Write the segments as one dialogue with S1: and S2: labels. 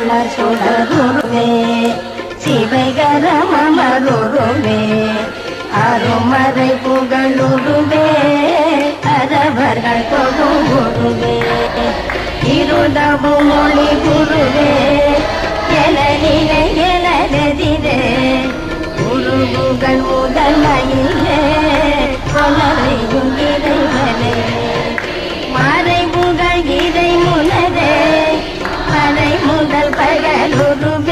S1: மல சுடருவே சிவைகர மமருருவே அருமறை புகழுருவே அரவர்கள் தொழுவுருவே இருதவு மொழி குருவே எனதிலே எனதெதிரே குருவுகள் முதல் மயிலே கொலரையும் இறைவனே. গেল রবি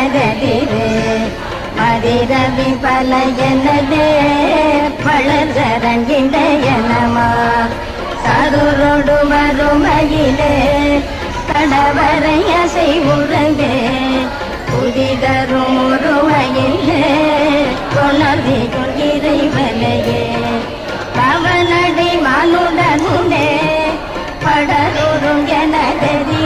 S1: மலர்ந்ததிரு மதிரவி பல எனது பலர்தரன் இடையனமா சருரொடு மறுமையிலே கடவரைய செய்வுறவே புதிதரும் உருவையிலே கொணர்வி இறைவனையே. கவனடி மனுடனுடே படருறும் எனதறி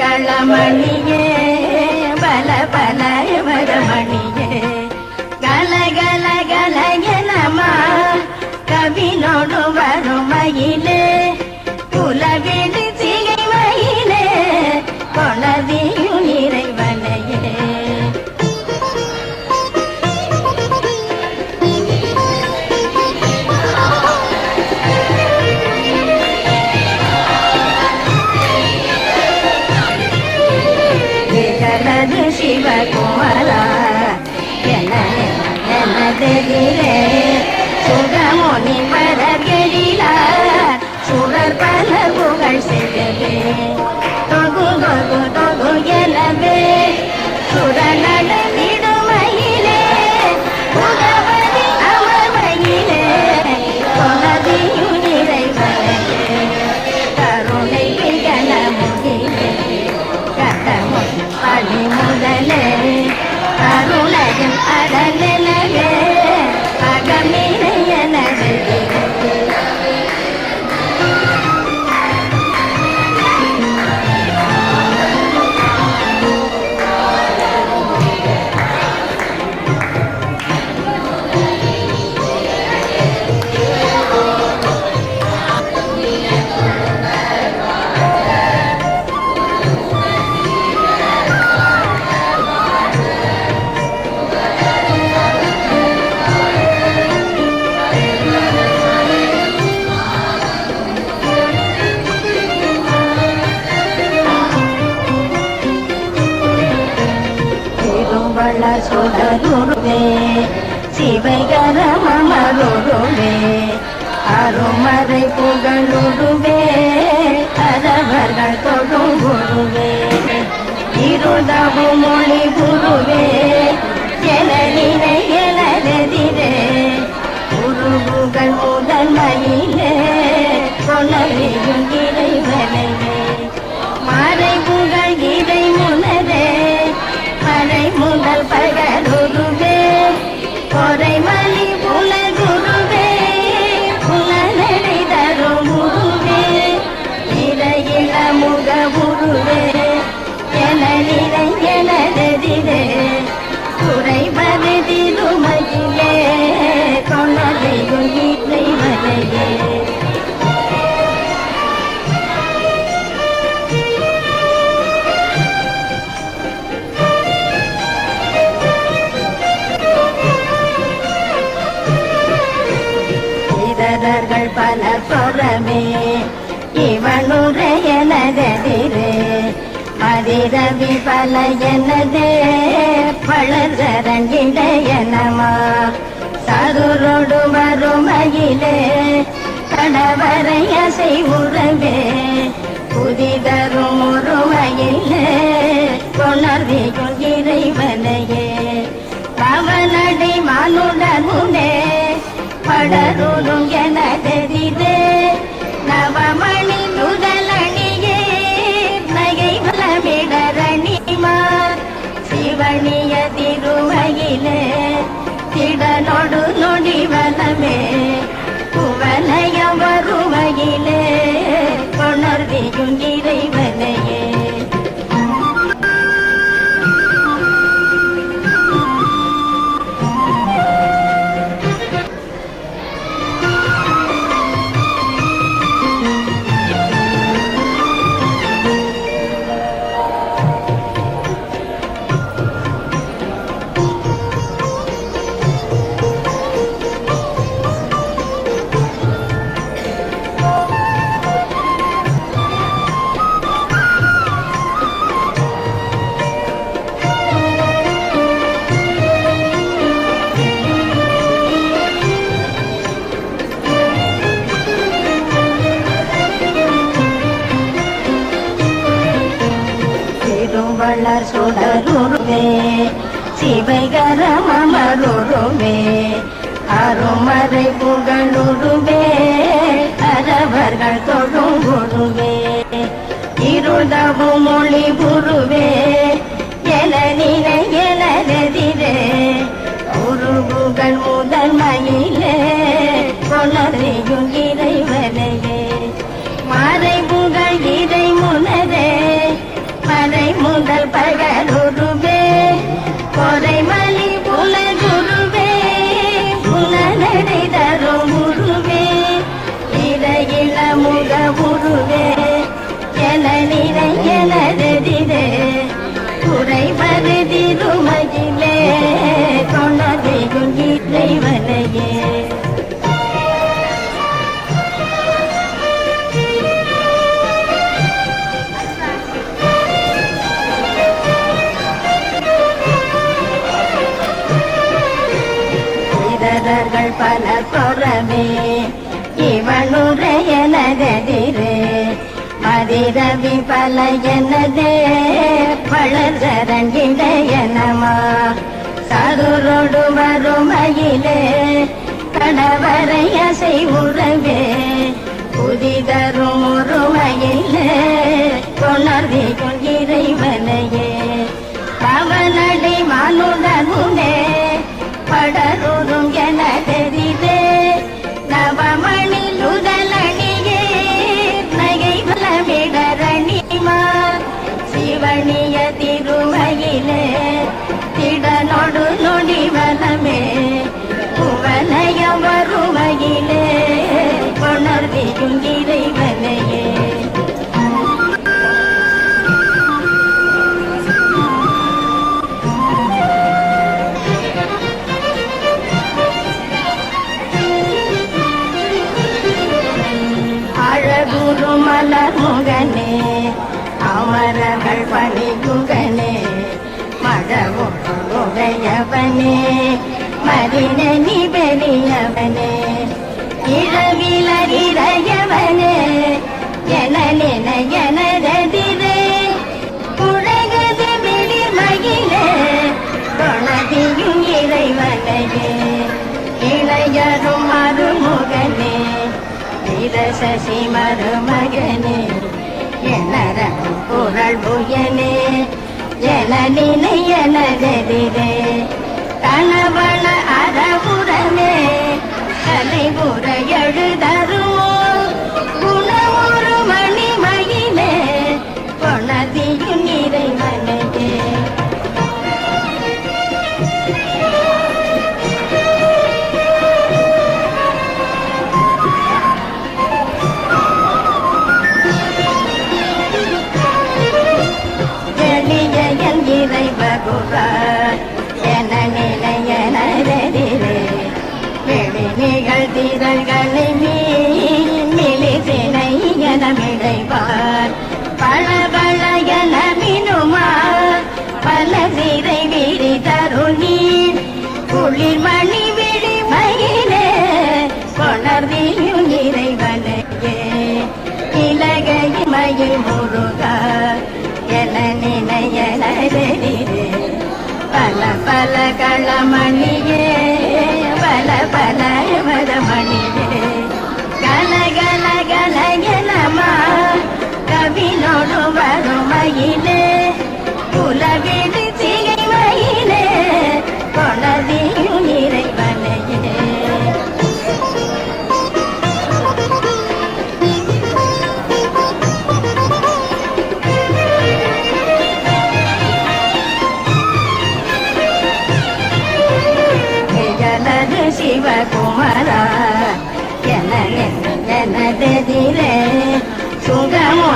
S1: களமணியே பல பல வரமணியே. கல கல கல எனமா கவினோடு வரும் மயிலே அருளகம் அடலே திருவள்ள சுடருருவே சிவைகரமருருவே அருமறை புகழுருவே அரவர்கள் தொடும் குருவே இருதவும் மொழி குருவே என நினை எனதெதிரே முதல் மயிலே கொணரியும் இறைவனையே மறை புகழ் முதல் இதரர்கள் பல புறமே இவனுடைய நகரிலே மதிரவி பல எனதே பழரங்கிடையனமா சதுரோடு மறுமையிலே கணவரைய செய்வுறவே புதிதரும் உருமையிலே கொணர்வியும் இறைவனையே. பவனடை மனுடனுமே படருளும் எனதெரிதே நவமணி அருமறை புகழுருவே அரவர்கள் தொடும் குருவே இருதவும் மொழி குருவே புறமே இவனுடைய நகரிலே மதிரவி பல எனதே பழரங்கிடையனமா சதுரோடு மறுமையிலே கணவரைய செய்வுறவே புதிதரும் உருமையிலே கொணர்வியும் இறைவனையே உடையவனே மதினி பெரியவனே இரவிலறியவனே என நின புழகது உலகது வெளிமகிழே தொணதியும் இறைவனையே இளையரும் மருமுகனே வீரசசி மருமகனே எனரம் குரல் புயனே என நினை எனதெதிரே கணவன அதபுரமே கலைபுற எழுதரும் நினையனரே பல பல களமணியே பல பல மதமணியே கல கல கல கலமா கவினோடு வரும் மயிலே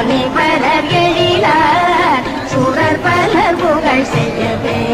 S1: சுகமுனி பலர் எழிலார் சுடர் பலர் புகழ் செய்யவே.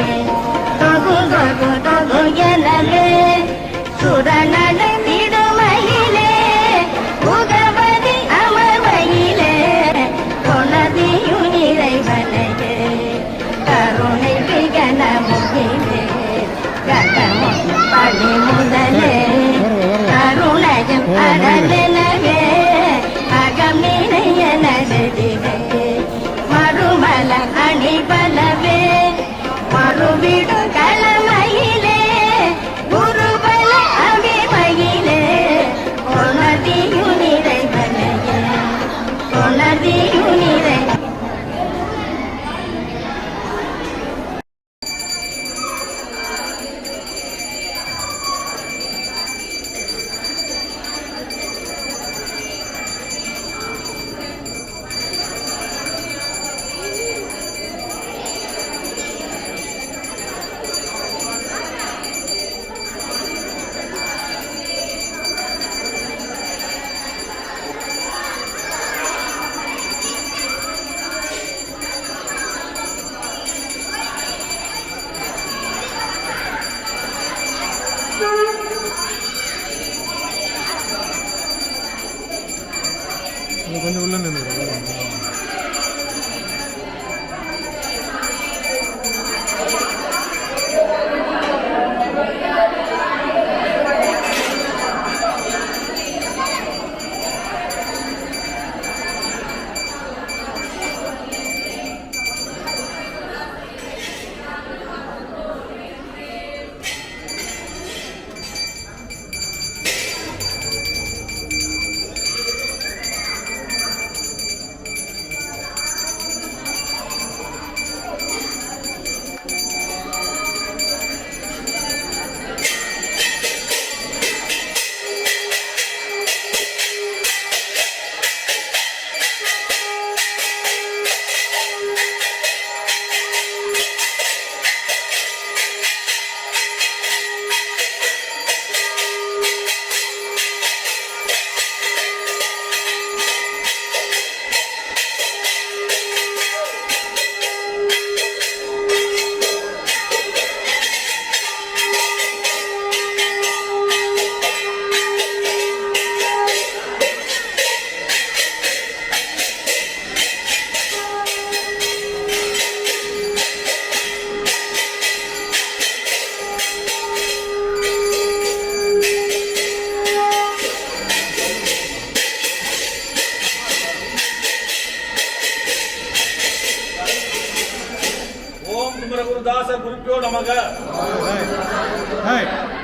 S2: நமக.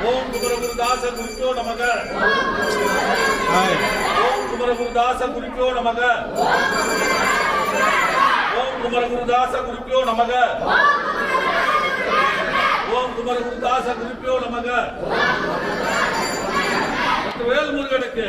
S2: ஓம் குமரகுருதாச குருப்பியோ நமக. ஓம் குமரகுருதாச குருப்பியோ நமக. ஓம் குமரகுருதாச குருப்பியோ நமக. ஓம் குமரகுருதாச குருப்பியோ நமக. வேல் முருகனுக்கு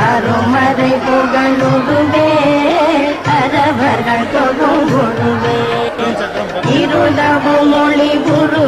S1: அருமறை புகழுடுவே அரவர்கள் தொழுங்குருவே இருதவும் மொழி குரு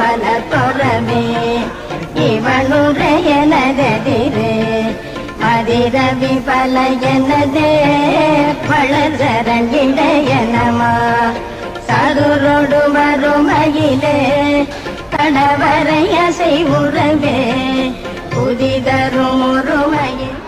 S1: பல புறமே இவனுடைய நகதிரே மதிரவி பல எனதே பழசரன் சருரோடு மறுமையிலே கடவரைய செய்வுறவே புதிதரும் ஒருமை